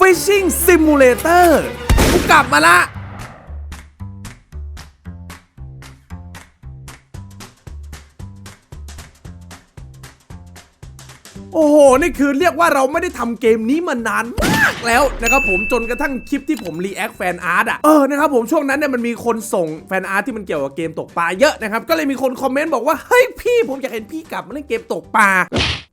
Fishing Simulator กูกลับมาละ โอ้โห นี่คือเรียกว่าเราไม่ได้ทำเกมนี้มานานมากแล้วนะครับผมจนกระทั่งคลิปที่ผมรีแอคแฟนอาร์ตอะ เออนะครับผมช่วงนั้นเนี่ยมันมีคนส่งแฟนอาร์ตที่มันเกี่ยวกับเกมตกปลาเยอะนะครับ ก็เลยมีคนคอมเมนต์บอกว่า เฮ้ยพี่ผมอยากเห็นพี่กลับมาเล่นเกมตกปลา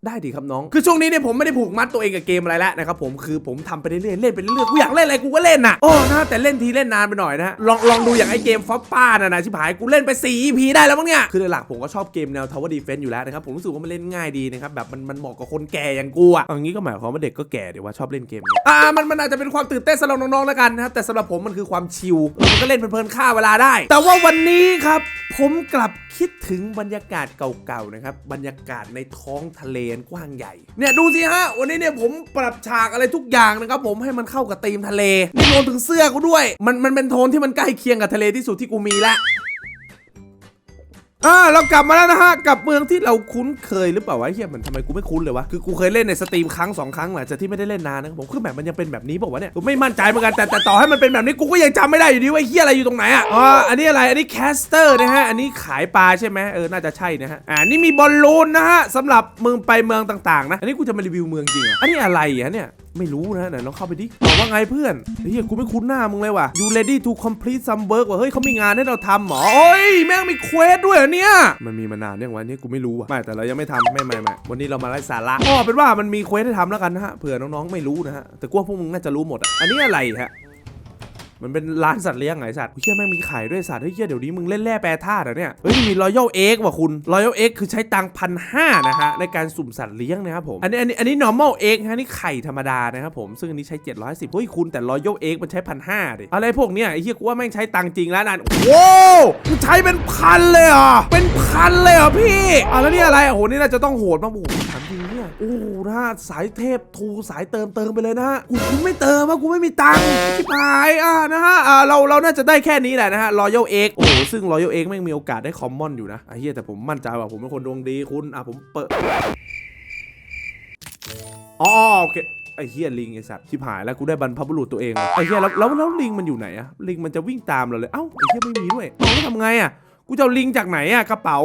ได้ดีครับน้อง คือช่วงนี้เนี่ยผมไม่ได้ผูกมัดตัวเองกับเกมอะไรแล้วนะครับผมคือผมทำไปเรื่อยๆเล่นไปเรื่อยๆกูอยากเล่นอะไรกูก็เล่นน่ะโอ้นะแต่เล่นทีเล่นนานไปหน่อยนะฮะลองลองดูอย่างไอเกมฟอปป้าน่ะนะชิบหายกูเล่นไป4 EP ได้แล้วมั้งเนี่ยคือหลักผมก็ชอบเกมแนว Tower Defense อยู่แล้วนะครับผมรู้สึกว่ามันเล่นง่ายดีนะครับแบบมันมันเหมาะกับคนแก่อย่างกูอะเอางนี้ก็หมายความว่าเด็กก็แก่เดี๋ยวว่าชอบเล่นเกมอ่ามันมันอาจจะเป็นความตื่นเต้นสำหรับน้องๆแล้วกันนะครับแต่สำหรับผมมันคือความชิลมันก็เล่นเพลินๆฆ่าเวลาได้ แต่ว่าวันนี้ครับ ผมกลับคิดถึงบรรยากาศเก่าๆนะครับ บรรยากาศในท้องทะเลนกว้างใหญ่ เนี่ยดูสิฮะ วันนี้เนี่ยผมปรับฉากอะไรทุกอย่างนะครับ ผมให้มันเข้ากับธีมทะเลนี่รวมถึงเสื้อกูด้วย มันมันเป็นโทนที่มันใกล้เคียงกับทะเลที่สุดที่กูมีละ อ่าเรากลับมาแล้วนะฮะกับเมืองที่เราคุ้นเคยหรือเปล่าวะเฮียเหมือนทำไมกูไม่คุ้นเลยวะคือกูเคยเล่นในสตรีมครั้งสองครั้งหลังจากที่ไม่ได้เล่นนานนะผมคือแบบมันยังเป็นแบบนี้เปล่าเนี่ยกูไม่มั่นใจเหมือนกันแต่แต่ต่อให้มันเป็นแบบนี้กูก็ยังจำไม่ได้อยู่ดีว่าเฮียอะไรอยู่ตรงไหนอะอ๋ออันนี้อะไรอันนี้แคสเตอร์นะฮะอันนี้ขายปลาใช่ไหมเออน่าจะใช่นะฮะอ่านี่มีบอลลูนนะฮะสำหรับเมืองไปเมืองต่างๆนะอันนี้กูจะมารีวิวเมืองจริงอะอันนี้อะไรอะเนี่ย ไม่รู้นะไหนลองเข้าไปดิบอกว่าไงเพื่อนเฮ้ยกูไม่คุ้นหน้ามึงเลยว่ะ you ready to complete some work ว่ะเฮ้ยเขามีงานให้เราทำหรอโอ้ยแม่งมีเควสด้วยเนี่ยมันมีมานานเนี่ยวันนี้กูไม่รู้อะไม่แต่เรายังไม่ทำไม่ไม่ไม่วันนี้เรามาไล่สาระก็เป็นว่ามันมีเควสให้ทำแล้วกันนะฮะเผื่อน้องๆไม่รู้นะฮะแต่กลัวพวกมึงน่าจะรู้หมดอะอันนี้อะไรฮะ มันเป็นร้านสัตว์เลี้ยงไงสัตว์เฮียแม่งมีไข่ด้วยสัตว์เฮียเดี๋ยวนี้มึงเล่นแร่แปรธาตุเหรอเนี่ยเฮ้ยมีรอยัลเอ็กว่ะคุณรอยัลเอ็กคือใช้ตังพันห้านะฮะในการสุ่มสัตว์เลี้ยงนะครับผมอันนี้อันนี้อันนี้ normal egg ฮะนี่ไข่ธรรมดานะครับผมซึ่งอันนี้ใช้ 710เฮ้ยคุณแต่รอยัลเอ็กมันใช้พันห้าดิอะไรพวกเนี้ยไอ้เฮียกูว่าแม่งใช้ตังจริงแล้วนั่นโว้วมึงใช้เป็นพันเลยเหรอเป็นพันเลยเหรอพี่อะแล้วนี่อะไรโอ้โหนี่น่าจะต้องโหดมากโอ้โหถามจริงเนี่ยโอ้โหนะสายเทพทูสายเติมเติมไปเลยนะฮะกูไม่เติมว่ากูไม่มีตังค์ชิบหายอะนะฮะอ่าเราเราน่าจะได้แค่นี้แหละนะฮะรอยัลเอ็กโอ้โหซึ่งรอยัลเอ็กแม่มีโอกาสได้คอมมอนอยู่นะไอ้เหี้ยแต่ผมมั่นใจว่าผมเป็นคนดวงดีคุณอะผมเปิดอ๋อโอเคไอ้เฮียลิงไอ้สัตว์ชิบหายแล้วกูได้บรรพบุรุษตัวเองเลยไอ้เฮียแล้วแล้วแล้วลิงมันอยู่ไหนอะลิงมันจะวิ่งตามเราเลยเอ้าไอ้เฮียไม่มีด้วยเอาทำไงอะกูจะเอาลิงจากไหนอะกระเป๋า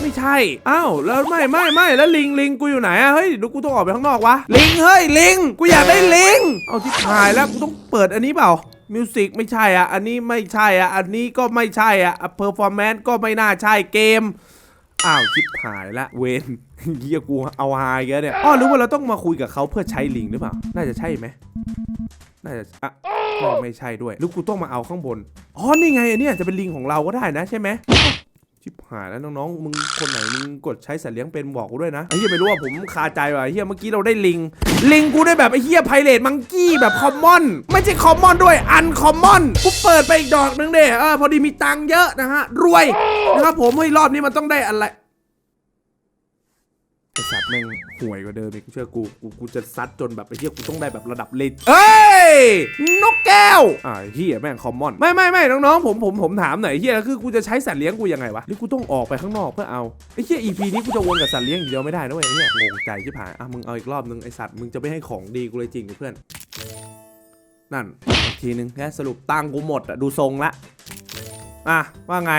ไม่ใช่อ้าวแล้วไม่ไม่ไม่แล้วลิงลิงกูอยู่ไหนอะเฮ้ยดูกูต้องออกไปข้างนอกวะลิงเฮ้ยลิงกูอยากได้ลิงเอาที่ถ่ายแล้วกูต้องเปิดอันนี้เปล่า มิวสิกไม่ใช่อะ อันนี้ไม่ใช่อะ อันนี้ก็ไม่ใช่อะเพอร์ฟอร์แมนซ์ก็ไม่น่าใช่เกม อ้าวชิบหายละเวนเฮียกูเอาหายแกเนี่ยอ้อหรือว่าเราต้องมาคุยกับเขาเพื่อใช้ลิงหรือเปล่า น่าจะใช่ไหมน่าจะอะก็ไม่ใช่ด้วยหรือกูต้องมาเอาข้างบน อ๋อ นี่ไงอันนี้จะเป็นลิงของเราก็ได้นะใช่ไหม หายแล้วน้องๆ มึงคนไหนมึงกดใช้สัตว์เลี้ยงเป็นบอกกูด้วยนะไอ้เฮียไม่รู้ว่าผมคาใจว่ะไอ้เฮียเมื่อกี้เราได้ลิง ลิงกูได้แบบไอ้เฮียไพเรตมังกี้แบบคอมมอน ไม่ใช่คอมมอนด้วยอันคอมมอนกูเปิดไปอีกดอกนึงเด้เออพอดีมีตังค์เยอะนะฮะรวยนะครับผมเฮ้ยรอบนี้มันต้องได้อะไร ไอสัตว์แม่งห่วยกว่าเดิมอีกเชื่อกูกู กูจะซัดจนแบบไอ้เหี้ยกูต้องได้แบบระดับเลนเอ้ย นกแก้ว อ่าเหี้ยแม่งคอมมอน ไม่ไม่ไม่น้องๆผมผมผมถามหน่อยเหี้ยคือกูจะใช้สัตว์เลี้ยงกูยังไงวะหรือกูต้องออกไปข้างนอกเพื่อเอาไอ้เหี้ย EP นี้กูจะวนกับสัตว์เลี้ยงอย่างเดียวไม่ได้นะเว้ยไอ้เหี้ยงงใจชิบหายอะมึงเอาอีกรอบนึงไอสัตว์มึงจะไม่ให้ของดีกูเลยจริงเหรอเพื่อน นั่นอีกทีนึงแค่สรุปตังค์กูหมดอะดูทรงละ อะว่าไง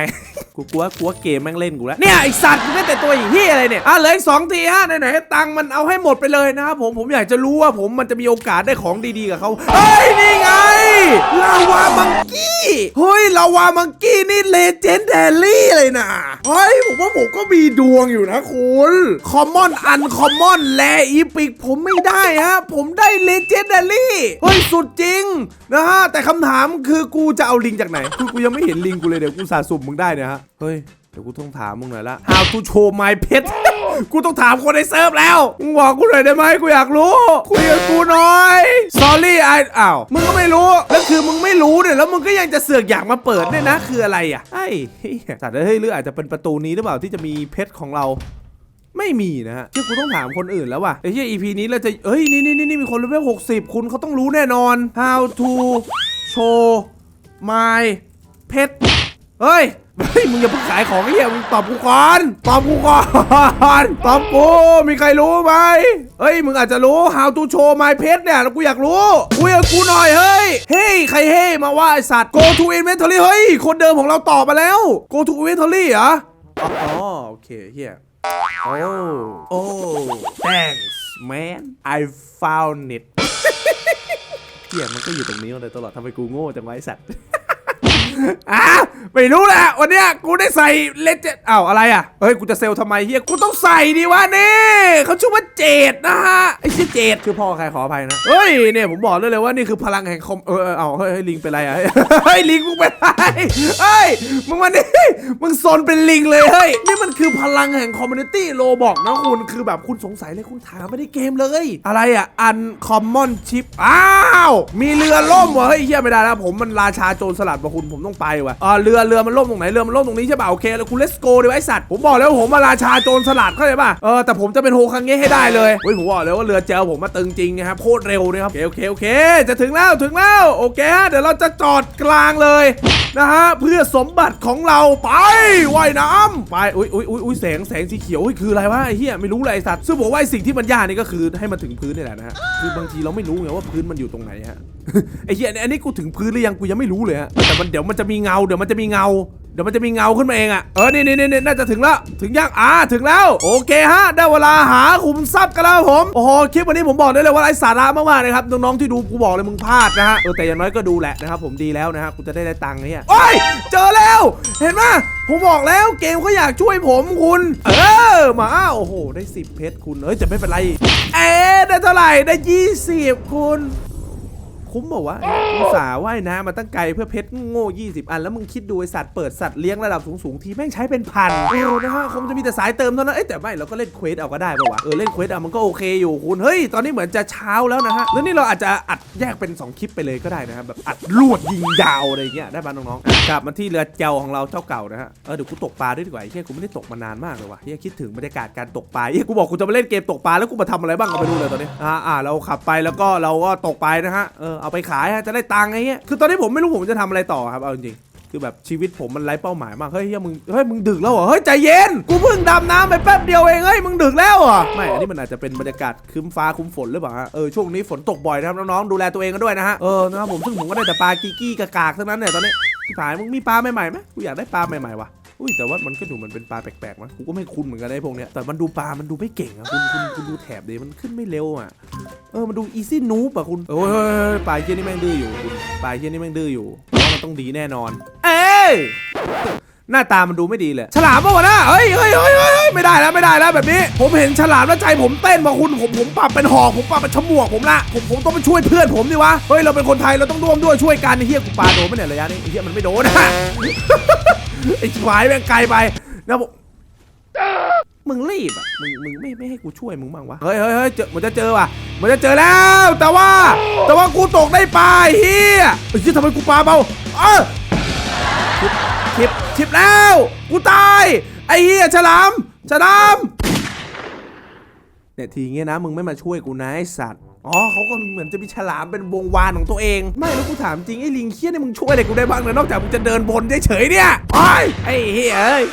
กูกลัวกลัวเกมแม่งเล่นกูแล้วเนี่ยไอสัตว์มึงเล่นแต่ตัวอย่างที่อะไรเนี่ยอะเหลืออีกสองทีฮะไหนๆให้ตังค์มันเอาให้หมดไปเลยนะครับผมผมอยากจะรู้ว่าผมมันจะมีโอกาสได้ของดีๆกับเขาเฮ้ยนี่ไง ลาวามังกี้เฮ้ยลาวามังกี้นี่เลเจนเดลี่เลยนะเฮ้ยผมว่าผมก็มีดวงอยู่นะคุณคอมมอนอันคอมมอนแลอีปิกผมไม่ได้ฮะผมได้เลเจนเดลี่เฮ้ยสุดจริงนะฮะแต่คำถามคือกูจะเอาลิงจากไหนคือกูยังไม่เห็นลิงกูเลยเดี๋ยวกูสะสมมึงได้เนี่ยฮะเฮ้ยเดี๋ยวกูต้องถามมึงหน่อยละ How to show my pet กูต้องถามคนในเซิร์ฟแล้ว มึงบอกกูหน่อยได้ไหมกูอยากรู้ คุยกับกู เอ้าวมึงก็ไม่รู้แล้วคือมึงไม่รู้เนี่ยแล้วมึงก็ยังจะเสือกอยากมาเปิดเนี่ยนะ คืออะไรอะไอ้สัตว์เฮ้ยหรืออาจจะเป็นประตูนี้หรือเปล่าที่จะมีเพชรของเราไม่มีนะฮะที่กูต้องถามคนอื่นแล้วว่ะไอ้เหี้ย EP นี้เราจะเอ้ย นี่นี่นี่มีคนเลเวล60 คุณเขาต้องรู้แน่นอน How to show my pet เฮ้ย เฮ้ยมึงอย่าเพิ่งขายของไอ้เหี้ยมึงตอบกูก่อนตอบกูก่อนตอบกูมีใครรู้ไหมเฮ้ยมึงอาจจะรู้ how to show my pet เนี่ยแล้วกูอยากรู้คุยกับกูหน่อยเฮ้ยเฮ้ยใครเฮ้ยมาว่าไอสัตว์ go to inventory เฮ้ยคนเดิมของเราตอบมาแล้ว go to inventory เหรออ๋ออ๋อโอเคเฮียโอ้โอ้ thanks man I found it เฮียมันก็อยู่ตรงนี้มาเลยตลอดทำไมกูโง่จังวะไอสัตว์อะ ไม่รู้แหละวันเนี้ยกูได้ใส่เลเจอ้าวอะไรอะเฮ้ยกูจะเซลทำไมเฮียกูต้องใส่ดิวะนี่เขาชื่อว่าเจดนะฮะไอ้ชื่อเจดคือพ่อใครขออภัยนะเฮ้ยเนี่ยผมบอกเลยเลยว่านี่คือพลังแห่งคอมเออเออเอาเฮ้ยเฮ้ยลิงเป็นไรอะเฮ้ยลิงมึงเป็นไรเฮ้ยมึงมานี่มึงโซนเป็นลิงเลยเฮ้ยนี่มันคือพลังแห่งคอมมูนิตี้โลบอกนะคุณคือแบบคุณสงสัยเลยคุณถามไม่ได้เกมเลย อะไรอะอันคอมมอนชิปอ้าวมีเรือล่มวะเฮ้ยเฮียไม่ได้แล้วผมมันราชาโจรสลัดวะคุณผมต้องไปวะอ่าเรือเรือมันล่มตรงไหนเรือมันล่มตรงนี้ใช่ป่ะโอเคแล้วคุณเลสโกดีไวะไอ้สัตว์ผมบอกแล้ววาผมมาราชาโจรสลัดเข้าใจป่ะเออแต่ผมจะเป็นโฮคังเงะให้ได้เลยเฮ้ยผมบอกเลยว่าเรือเจลผมมาตึงจริงนะครับโคตรเร็วนะครับโอเคโอเคโอเคจะถึงแล้วถึงแล้วโอเค เดี๋ยวเราจะจอดกลางเลยนะฮะเพื่อสมบัติของเราไปว่ายน้ำไปอุ้ยอุ้ยอุ้ยอุ้ยแสงแสงสีเขียวเฮ้ยคืออะไรวะไอ้เหี้ยไม่รู้เลยไอ้สัตว์ซึ่งบอกว่าสิ่งที่มันยากนี่ก็คือให้มันถึงพื้นนี่แหละนะฮะคือบางทีเราไม่รู้ไงว่าพื้นมันอยู่ตรงไหนฮะ ไอ้เหี้ยอันนี้กูถึงพื้นหรือยังกูยังไม่รู้เลยฮะแต่มันเดี๋ยวมันจะมีเงาเดี๋ยวมันจะมีเงาเดี๋ยวมันจะมีเงาขึ้นมาเองอะเออนี่นี่นี่น่าจะถึงแล้ว ถึงยังอ่าถึงแล้ว โอเคฮะ ได้เวลาหาขุมทรัพย์กันแล้วผม โอ้โห คลิปวันนี้ผมบอกได้เลยว่าไร้สาระมากๆนะครับ น้องๆที่ดูกูบอกเลยมึงพลาดนะฮะ เออแต่อย่างน้อยก็ดูแหละนะครับผมดีแล้วนะฮะ กูจะได้ได้ตังค์เนี่ยโอ้ย เจอแล้ว เห็นไหมผมบอกแล้วเกมเขาอยากช่วยผมคุณ เออ มา โอ้โห ได้ 10 เพชรคุณ เอ้ยแต่ไม่เป็นไร เอ๊ได้เท่าไหร่ ได้ 20 คุณ คุ้มบอกว่าอุตส่าห์ว่ายน้ำมาตั้งไกลเพื่อเพชรโง่ 20 อัน แล้วมึงคิดดูไอสัตว์เปิดสัตว์เลี้ยงระดับสูงๆ ทีแม่งใช้เป็นพันเออนะฮะคงจะมีแต่สายเติมเท่านั้น เอ้แต่ไม่เราก็เล่นเควสเอาก็ได้ป่าวะเออเล่นเควสเอามันก็โอเคอยู่คุณ เฮ้ย ตอนนี้เหมือนจะเช้าแล้วนะฮะ แล้วนี่เราอาจจะอัดแยกเป็น 2 คลิปไปเลยก็ได้นะครับแบบอัดรวดยิงยาวอะไรเงี้ยได้ป่ะน้องๆกลับมาที่เรือเจลของเราเจ้าเก่านะฮะเออเดี๋ยวกูตกปลาด้วยดีกว่าไอ้เฮียกูไม่ได้ตกมานานมากเลยว่ะเฮียคิดถึงบรรยากาศการตกปลาเฮียกูบอกกูจะมาเล่นเกมตกปลาแล้วกูมาทำอะไรบ้างก็ไม่รู้เลยตอนนี้อ่าอ่าเราขับไปแล้วก็เราก็ตกไปนะฮะเออเอาไปขายฮะจะได้ตังค์ไอ้เงี้ยคือตอนนี้ผมไม่รู้ผมจะทำอะไรต่อครับเอาจริงคือแบบชีวิตผมมันไร้เป้าหมายมากเฮ้ยเฮียมึงเฮ้ยมึงดึกแล้วเหรอเฮ้ยใจเย็นกูเพิ่งดำน้ำไปแป๊บเดียวเองเฮ้ยมึงดึกแล้วเหรอไม่อันนี้มันอาจจะเป็นบรรยากาศครึ้มฟ้าครึ้มฝนหรือเปล่าฮะเออช่วงนี้ฝนตกบ่อยนะครับน้องๆดูแลตัวเองกันด้วยนะฮะเออนะครับผมซึ่งผมก็ได้แต่ปลากีกี้กากๆทั้งนั้นเนี่ยตอนนี้ที่ผายมึงมีปลาใหม่ๆไหมกูอยากได้ปลาใหม่ๆว่ะ อุ้ยแต่ว่ามันก็ดูเหมันเป็นปลาแปลกๆนะกูก็ไม่คุ้นเหมือนกันไอ้พวกเนี้ยแต่มันดูปลา มันดูไม่เก่งอะคุณคุณคุณดูแถบดิมันขึ้นไม่เร็วอะเออมันดูอีซี่นูบอะคุณโอ้ยเฮ้ยปลาเฮี้ยนี่แม่งดื้ออยู่คุณปลาเฮี้ยนี่แม่งดื้ออยู่เพราะว่ามันต้องดีแน่นอน เอ้ยหน้าตามันดูไม่ดีเลย ฉลามปะวะนะเฮ้ยเฮ้ยเฮ้ยเฮ้ยเฮ้ยไม่ได้แล้วไม่ได้แล้วแบบนี้ ผมเห็นฉลามแล้วใจผมเต้นมาคุณผมผมปรับเป็นหอกผมปรับเป็นฉมวกผมละผมผมต้องไปช่วยเพื่อนผมดิวะ เฮ้ยเราเป็นคนไทยเราต้องร่วมด้วยช่วยกันไอ้เฮียกูปลาโดนไหมเนี่ยระยะนี้ไอ้เฮียมันไม่โดนนะ ไอ้ชิบหายแม่งไกลไปนะผมมึงรีบอะ มึงมึงไม่ไม่ให้กูช่วยมึงบ้างวะ เฮ้ยเฮ้ยเฮ้ยเจอมันจะเจอว่ะ มันจะเจอแล้ว แต่ว่า แต่ว่ากูตกได้ปลาเฮียไอ้เฮียทำไมกูปลาเบา เออชิบชิบชิบแล้ว กูตาย ไอ้เฮียฉลาม ฉลาม เนี่ยทีเงี้ยนะมึงไม่มาช่วยกูนะไอสัตว์ อ๋อเขาก็เหมือนจะมีฉลามเป็นวงวานของตัวเอง ไม่แล้วกูถามจริงไอ้ลิงเคี้ยนี่มึงช่วยอะไรกูได้บ้างเนี่ยนอกจากมึงจะเดินบนเฉยๆเนี่ยโอ้ยไอ้เฮ้ยเอ้ย